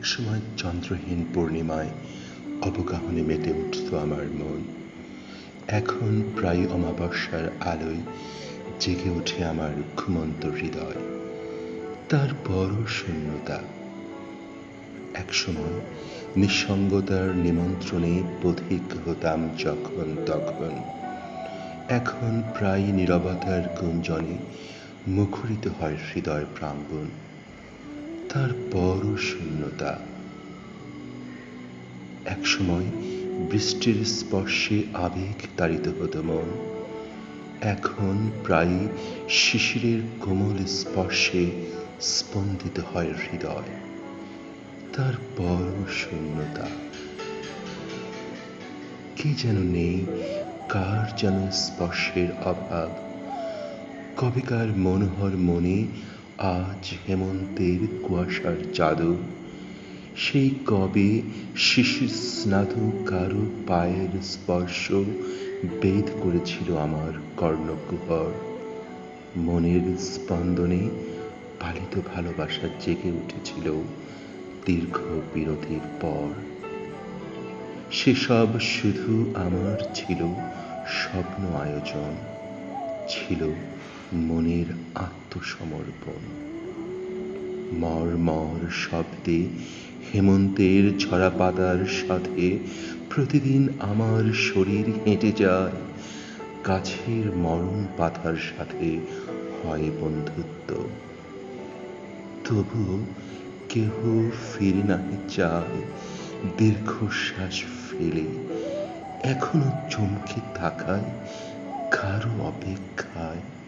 একসময় চন্দ্রহীন পূর্ণিমায় অবগাহনে মেতে উঠত আমার মন। এখন প্রায় অমাবস্যার আলোয় জেগে ওঠে আমার ঘুমন্ত হৃদয়। তার বড় শূন্যতা। একসময় নিঃসঙ্গতার নিমন্ত্রণে পথিক হতাম যখন তখন। এখন প্রায় নীরবতার গুঞ্জনে মুখরিত হয় হৃদয় প্রাঙ্গণ। তার বড় শূন্যতা। একসময় বৃষ্টির স্পর্শে আবেগ তাড়িত হতো মন। এখন প্রায় শিশিরের কোমল স্পর্শে স্পন্দিত হয় হৃদয়। তার বড় শূন্যতা। কি যেন নেই, কার যেন স্পর্শের অভাব। কবেকার মনোহর মনে আজ হেমন্তের কুয়াশার চাদর। সেই কবে শিশির স্নাত কারও পায়ের স্পর্শ বেদ করেছিল আমার কর্ণকুহর মনের স্পন্দনে পালিত ভালোবাসা জেগে উঠেছিল দীর্ঘ বিরতির পর। সেসব শুধু আমার ছিল স্বপ্ন আয়োজন, ছিল মনের আত্মসমর্পণ। মর মর শব্দে হেমন্তের ঝরা পাতার সাথে প্রতিদিন আমার শরীর হেঁটে যায়। গাছের মরণ পাতার সাথে হয় বন্ধুত্ব। তবু কেহ ফিরে নাহি চায়। দীর্ঘশ্বাস ফেলে এখনও চমকে থাকায় কারও অপেক্ষায়